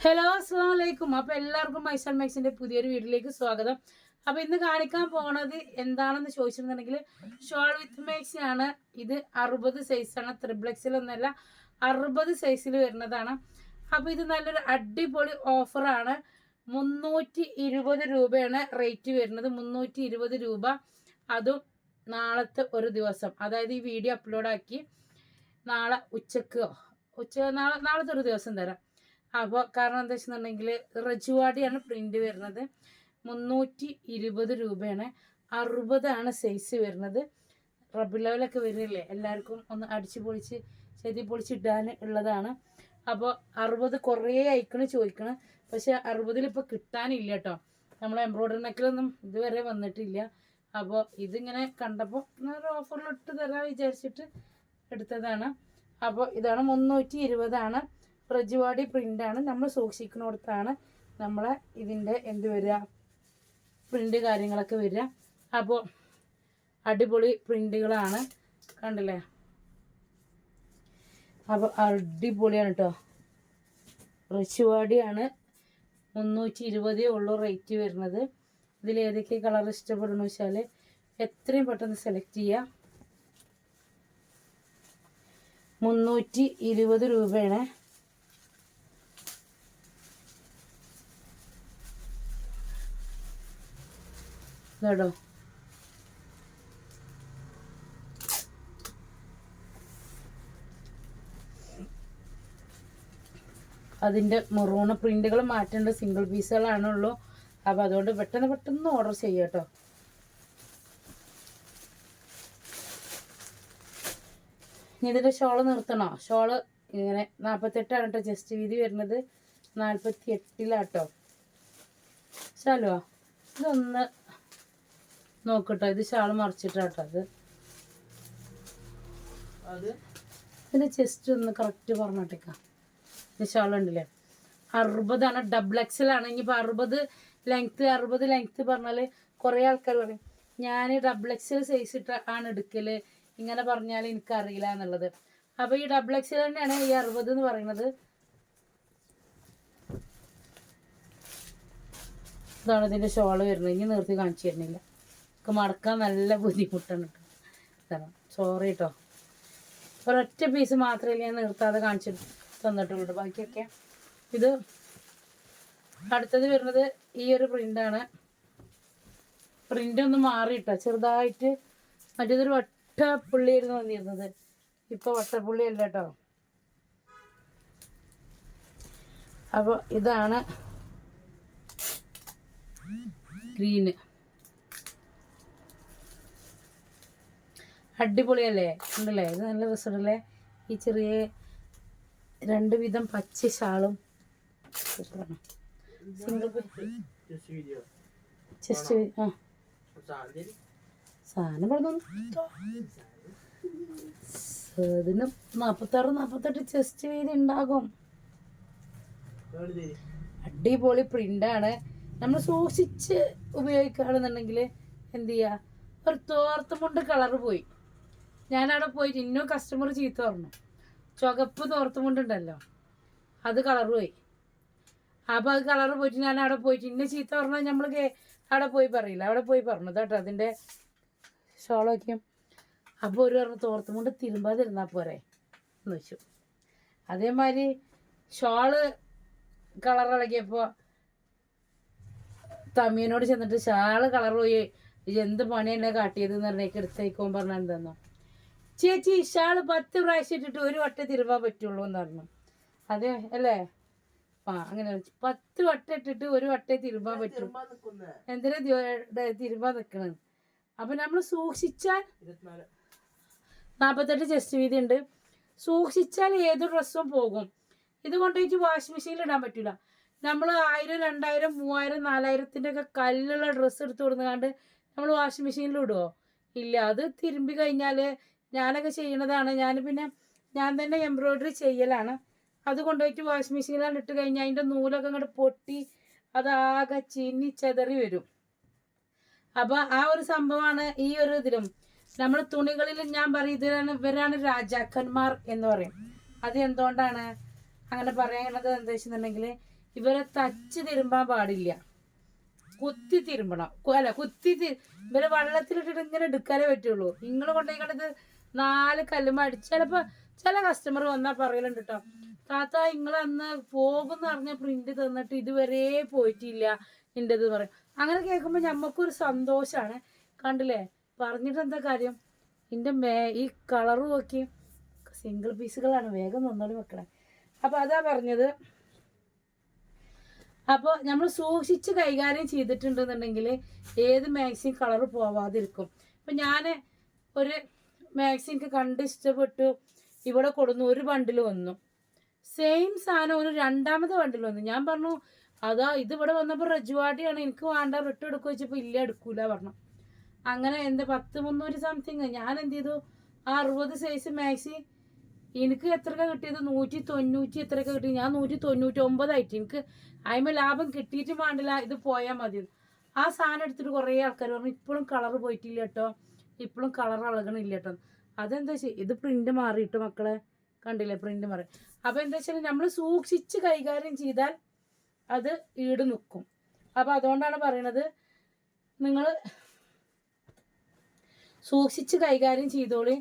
Hello അസ്സാം വലൈക്കും അപ്പൊ എല്ലാവർക്കും മൈസൽ മൈസിന്റെ പുതിയൊരു വീട്ടിലേക്ക് സ്വാഗതം. അപ്പൊ ഇന്ന് കാണിക്കാൻ പോണത് എന്താണെന്ന് ചോദിച്ചിട്ടുണ്ടെങ്കിൽ ഷോൾ വിത്ത് മേക്സ് ആണ്. ഇത് അറുപത് സൈസാണ് ഒന്നല്ല അറുപത് സൈസിൽ വരുന്നതാണ്. അപ്പൊ ഇത് നല്ലൊരു അടിപൊളി ഓഫറാണ് മുന്നൂറ്റി ഇരുപത് രൂപയാണ് റേറ്റ് വരുന്നത്. മുന്നൂറ്റി ഇരുപത് രൂപ. അതും നാളത്തെ ഒരു ദിവസം. അതായത് ഈ വീഡിയോ അപ്ലോഡ് ആക്കി നാളെ ഉച്ചക്കോ. ഉച്ച നാളെ നാളത്തെ ഒരു ദിവസം തരാം. അപ്പോൾ കാരണം എന്താ വെച്ചിട്ടുണ്ടെങ്കിൽ റജുവാടിയാണ് പ്രിന്റ് വരുന്നത്. മുന്നൂറ്റി ഇരുപത് രൂപയാണ്. അറുപതാണ് സൈസ് വരുന്നത്. റബ്ബർ ലെവലൊക്കെ വരുന്നില്ലേ എല്ലാവർക്കും ഒന്ന് അടിച്ച് പൊളിച്ച് ചെതി പൊളിച്ചിടാൻ ഉള്ളതാണ്. അപ്പോൾ അറുപത് കുറേ അയക്കണ് ചോദിക്കണം. പക്ഷെ അറുപതിൽ ഇപ്പോൾ കിട്ടാനില്ല കേട്ടോ നമ്മൾ എംബ്രോയ്ഡറി നെക്കിലൊന്നും ഇതുവരെ വന്നിട്ടില്ല. അപ്പോൾ ഇതിങ്ങനെ കണ്ടപ്പോൾ ഒരു ഓഫറിലിട്ട് തരാൻ വിചാരിച്ചിട്ട് എടുത്തതാണ്. അപ്പോൾ ഇതാണ് മുന്നൂറ്റി ഇരുപതാണ്. പ്രജുവാടി ആണ്. നമ്മൾ സൂക്ഷിക്കുന്നിടത്താണ് നമ്മളെ ഇതിന്റെ എന്ത് വരിക? പ്രിന്റ് കാര്യങ്ങളൊക്കെ വരിക. അപ്പോൾ അടിപൊളി പ്രിന്റുകളാണ് കണ്ടില്ലേ? അപ്പോൾ അടിപൊളിയാണ് കേട്ടോ റിച്ചുവാടിയാണ് മുന്നൂറ്റി ഇരുപതേ ഉള്ളൂ റേറ്റ് വരുന്നത്. ഇതിൽ ഏതൊക്കെ കളർ ഇഷ്ടപ്പെടുന്നു വെച്ചാൽ എത്രയും പെട്ടെന്ന് സെലക്ട് ചെയ്യുക മുന്നൂറ്റി ഇരുപത് രൂപയാണ്. കേട്ടോ അതിന്റെ മെറൂണ് പ്രിന്റുകൾ മാറ്റേണ്ട സിംഗിൾ പീസുകളാണുള്ളൂ അപ്പോൾ അതുകൊണ്ട് പെട്ടെന്ന് പെട്ടെന്ന് ഓർഡർ ചെയ്യാം കേട്ടോ. ഇതിന്റെ ഷോൾ നിർത്തണോ? ഷോൾ ഇങ്ങനെ നാൽപ്പത്തെട്ടാണ് കേട്ടോ ജസ്റ്റ് വീതി വരുന്നത്. നാൽപ്പത്തി എട്ടിലാട്ടോ ചാലോ ഇതൊന്ന് നോക്കട്ടോ. ഇത് ഷാൾ മറിച്ചിട്ടാട്ടോ അത്. അത്? ഇതിന്റെ ചെസ്റ്റ് ഒന്ന് കറക്റ്റ് പറഞ്ഞിട്ടേക്കാം. ഇത് ഷാൾ ഉണ്ടല്ലേ അറുപതാണ് ഡബിൾ എക്സൽ ആണ്. ഇനിയിപ്പോൾ അറുപത് ലെങ്ത്ത് അറുപത് ലെങ്ത്ത് പറഞ്ഞാൽ കുറേ ആൾക്കാർ പറയും ഞാൻ ഡബിൾ എക്സൽ സൈസ് ഇട്ട് ആണ് എടുക്കൽ ഇങ്ങനെ പറഞ്ഞാൽ എനിക്കറിയില്ല എന്നുള്ളത്. അപ്പോൾ ഈ ഡബിൾ എക്സൽ തന്നെയാണ് ഈ അറുപത് എന്ന് പറയുന്നത്. ഇതാണ് ഇതിന്റെ ഷോൾ വരുന്നത്. ഇനി നിർത്തി കാണിച്ചു തരുന്നില്ല. ഒക്കെ മടക്കാൻ നല്ല ബുദ്ധിമുട്ടാണ് കേട്ടോ സോറി കേട്ടോ ഒരൊറ്റ പീസ് മാത്രമേ ഞാൻ നിർത്താതെ കാണിച്ചു തന്നിട്ടുള്ളൂ ബാക്കിയൊക്കെ ഇത് അടുത്തത് വരുന്നത് ഈ ഒരു പ്രിന്റാണ് പ്രിന്റ് ഒന്ന് മാറിയിട്ടോ. ചെറുതായിട്ട് മറ്റേതൊരു വട്ടപ്പുള്ളിയായിരുന്നു വന്നിരുന്നത്. ഇപ്പോൾ വട്ടപ്പുള്ളി അല്ല കേട്ടോ അപ്പോൾ ഇതാണ് ഗ്രീന് അടിപൊളിയല്ലേ? ഉണ്ടല്ലേ ഇത് നല്ല രസമുണ്ടല്ലേ? ഈ ചെറിയ രണ്ട് വിധം പച്ച ഷാളും. സിംഗിൾ ചെസ്റ്റ് ആ. സാധനം പറഞ്ഞു ഇതിന് ചെസ്റ്റ് വീതി ഉണ്ടാകും. അടിപൊളി പ്രിന്റാണ് നമ്മൾ സൂക്ഷിച്ച് ഉപയോഗിക്കുകയാണെന്നുണ്ടെങ്കിൽ എന്ത് ചെയ്യുക ഒരു കൊണ്ട് കളർ പോയി. ഞാനവിടെ പോയിട്ട് ഇന്നും കസ്റ്റമർ ചീത്ത പറഞ്ഞു. ചുവപ്പ് തോർത്തും കൊണ്ടുണ്ടല്ലോ. അത് കളറ് പോയി. അപ്പോൾ അത് കളറ് പോയിട്ട് ഞാൻ അവിടെ പോയിട്ട് ഇന്ന ചീത്ത പറഞ്ഞാൽ നമ്മൾ അവിടെ പോയി പറയില്ല. അവിടെ പോയി പറഞ്ഞു. കേട്ടോ അതിന്റെ ഷോളൊക്കെയും അപ്പോൾ ഒരു പറഞ്ഞു തോർത്തും തോർത്തുമുണ്ട് തിരുമ്പാതിരുന്നാൽ പോരെ. എന്ന് വെച്ചു. അതേമാതിരി ഷോൾ കളർ ഇളകിയപ്പോൾ തമ്മിയനോട് ചെന്നിട്ട് ഷാൾ കളർ പോയി. എന്ത് പണിയല്ലേ കാട്ടിയത്? എന്ന് പറഞ്ഞേക്ക് എടുത്തേക്കോൻ ചേച്ചി ഇഷാൾ പത്ത് പ്രാവശ്യം ഇട്ടിട്ട് ഒരു വട്ടം തിരുമ്പാൻ പറ്റുള്ളൂ എന്ന് പറഞ്ഞു. അതെ അല്ലേ? ആ അങ്ങനെ. പത്ത് വട്ടം ഇട്ടിട്ട് ഒരു വട്ടേ തിരുമ്പാൻ പറ്റും. എന്തിനാ തിരുമ്പാൻ നിൽക്കണത് അപ്പൊ നമ്മൾ സൂക്ഷിച്ചാൽ നാപ്പത്തെട്ട് നാൽപ്പത്തെട്ട് ചെസ്റ്റ് വീതി ഉണ്ട്. സൂക്ഷിച്ചാൽ ഏത് ഡ്രസ്സും പോകും. ഇത് കൊണ്ടുപോയിട്ട് വാഷിംഗ് മെഷീനിൽ ഇടാൻ പറ്റില്ല നമ്മൾ ആയിരം രണ്ടായിരം മൂവായിരം നാലായിരത്തിന്റെ ഒക്കെ കല്ലുള്ള ഡ്രസ്സ് എടുത്ത് കൊടുക്കാണ്ട് നമ്മൾ വാഷിംഗ് മെഷീനിൽ ഇടുമോ ഇല്ല അത് തിരുമ്പി കഴിഞ്ഞാൽ ഞാനൊക്കെ ചെയ്യണതാണ്. ഞാൻ പിന്നെ ഞാൻ തന്നെ എംബ്രോയിഡറി ചെയ്യലാണ്. അത് കൊണ്ടുപോയിട്ട് വാഷിംഗ് മെഷീനിലാണ് ഇട്ട് കഴിഞ്ഞാൽ അതിന്റെ നൂലൊക്കെ അങ്ങോട്ട് പൊട്ടി അതാകെ ചിന്നി ചെതറി വരും. അപ്പോൾ ആ ഒരു സംഭവമാണ് ഈ ഒരു ഇതിലും. നമ്മൾ തുണികളിൽ ഞാൻ പറയും ഇതിലാണ് ഇവരാണ് രാജാക്കന്മാർ എന്ന് പറയും. അത് എന്തുകൊണ്ടാണ് അങ്ങനെ പറയണത് എന്താ വെച്ചിട്ടുണ്ടെങ്കിൽ ഇവരെ തച്ച് തിരുമ്പാൻ പാടില്ല. കുത്തി തിരുമ്പണം. അല്ല കുത്തി ഇവരെ വെള്ളത്തിലിട്ടിട്ട് ഇങ്ങനെ എടുക്കാനേ പറ്റുള്ളൂ. നിങ്ങൾ കൊണ്ടുപോയിക്കണത് നാല് കല്ലും അടിച്ച് ചിലപ്പോ ചില കസ്റ്റമർ വന്നാൽ പറയലുണ്ട് കേട്ടോ താത്ത നിങ്ങൾ അന്ന് പോകുന്ന പറഞ്ഞ പ്രിന്റ് തന്നിട്ട് ഇതുവരെ പോയിട്ടില്ല എന്റെത് പറയും. അങ്ങനെ കേൾക്കുമ്പോൾ ഞമ്മക്കൊരു സന്തോഷാണ്. കണ്ടില്ലേ? പറഞ്ഞിട്ട് എന്താ കാര്യം? എന്റെ മേ ഈ കളറ് നോക്കി. സിംഗിൾ പീസുകളാണ് വേഗം ഒന്നോടി വെക്കണേ. അപ്പോൾ അതാ പറഞ്ഞത്. അപ്പോൾ നമ്മൾ സൂക്ഷിച്ച് കൈകാര്യം ചെയ്തിട്ടുണ്ടെന്നുണ്ടെങ്കിൽ ഏത് മാക്സിമം കളർ പോവാതിരിക്കും. ഇപ്പം ഞാൻ ഒരു മാക്സി എനിക്ക് കണ്ട് ഇഷ്ടപ്പെട്ടു. ഇവിടെ കൊടുന്നു ഒരു ബണ്ടിൽ വന്നു. സെയിം സാധനം ഒരു രണ്ടാമത് ബണ്ടിൽ വന്നു. ഞാൻ പറഞ്ഞു അതാ ഇത് ഇവിടെ വന്നപ്പോൾ റജുവാടിയാണ് എനിക്ക് വേണ്ട റിട്ട് എടുക്കുക വെച്ചപ്പോൾ ഇല്ല എടുക്കൂല പറഞ്ഞു. അങ്ങനെ എന്റെ പത്ത് മുന്നൂറ് സംതിങ് ഞാൻ എന്ത് ചെയ്തു? ആ അറുപത് സൈസ് മാക്സി എനിക്ക് എത്രക്ക കിട്ടിയത്? നൂറ്റി തൊണ്ണൂറ്റി എത്രക്ക കിട്ടി? ഞാൻ നൂറ്റി തൊണ്ണൂറ്റി ഒമ്പതായിട്ട് എനിക്ക് അതിമ ലാഭം കിട്ടിയിട്ട് വേണ്ടില്ല. ഇത് പോയാൽ മതി. ആ സാധനം എടുത്തിട്ട് കുറേ ആൾക്കാർ പറഞ്ഞു ഇപ്പോഴും കളർ പോയിട്ടില്ല കേട്ടോ ഇപ്പോഴും കളർ ഇളകണില്ല കേട്ടോ അതെന്താ വെച്ചാൽ ഇത് പ്രിന്റ് മാറിയിട്ട് മക്കളെ കണ്ടില്ലേ പ്രിന്റ് മാറി. അപ്പോൾ എന്താ വെച്ചാൽ നമ്മൾ സൂക്ഷിച്ച് കൈകാര്യം ചെയ്താൽ അത് ഈട് നിൽക്കും അപ്പോൾ അതുകൊണ്ടാണ് പറയണത് നിങ്ങൾ സൂക്ഷിച്ച് കൈകാര്യം ചെയ്തോളി.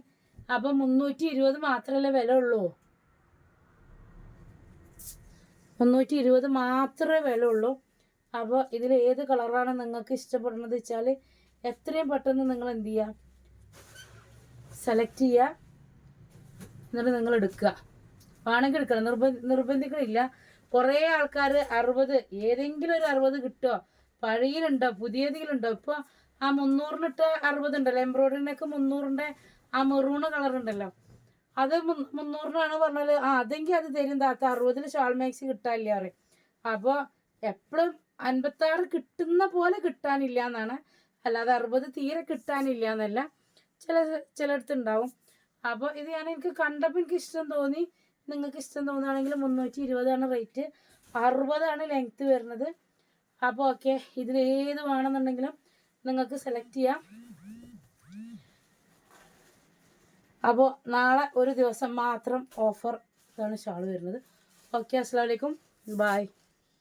അപ്പം മുന്നൂറ്റി ഇരുപത് മാത്രമല്ലേ വില ഉള്ളൂ? മുന്നൂറ്റി ഇരുപത് മാത്രമേ വില ഉള്ളൂ. അപ്പോൾ ഇതിൽ ഏത് കളറാണ് നിങ്ങൾക്ക് ഇഷ്ടപ്പെടുന്നത് വെച്ചാൽ എത്രയും പെട്ടെന്ന് നിങ്ങൾ എന്ത് ചെയ്യുക സെലക്ട് ചെയ്യുക എന്നിട്ട് നിങ്ങൾ എടുക്കുക വേണമെങ്കിൽ എടുക്കണം നിർബ നിർബന്ധിക്കണില്ല. കുറേ ആൾക്കാർ അറുപത് ഏതെങ്കിലും ഒരു അറുപത് കിട്ടുമോ പഴയതിലുണ്ടോ പുതിയതിലുണ്ടോ? ഇപ്പോൾ ആ മുന്നൂറിനിട്ട് അറുപത് ഉണ്ടല്ലോ എംബ്രോയിഡറിനൊക്കെ മുന്നൂറിന്റെ ആ മെറൂണ് കളർ ഉണ്ടല്ലോ അത് മുന്ന- മുന്നൂറിനാണ് പറഞ്ഞാൽ ആ അതെങ്കിൽ അത് തരും. താത്ത അറുപതിൽ ഷാൾ മാക്സി കിട്ടാനില്ല പറയും. അപ്പോൾ എപ്പോഴും അൻപത്താറ് കിട്ടുന്ന പോലെ കിട്ടാനില്ല എന്നാണ് അല്ലാതെ അറുപത് തീരെ കിട്ടാനില്ല എന്നല്ല ചില ചിലടത്ത് ഉണ്ടാവും അപ്പോൾ ഇത് ഞാൻ എനിക്ക് കണ്ടപ്പോൾ എനിക്ക് ഇഷ്ടം തോന്നി. നിങ്ങൾക്ക് ഇഷ്ടം തോന്നുകയാണെങ്കിൽ മുന്നൂറ്റി ഇരുപതാണ് റേറ്റ് അറുപതാണ് ലെങ്ത്ത് വരുന്നത്. അപ്പോൾ ഓക്കെ ഇതിൽ ഏത് വേണമെന്നുണ്ടെങ്കിലും നിങ്ങൾക്ക് സെലക്ട് ചെയ്യാം. അപ്പോൾ നാളെ ഒരു ദിവസം മാത്രം ഓഫർ ഇതാണ് ഷാൾ വരുന്നത്. ഓക്കെ അസ്സാം വലൈക്കും ബായ്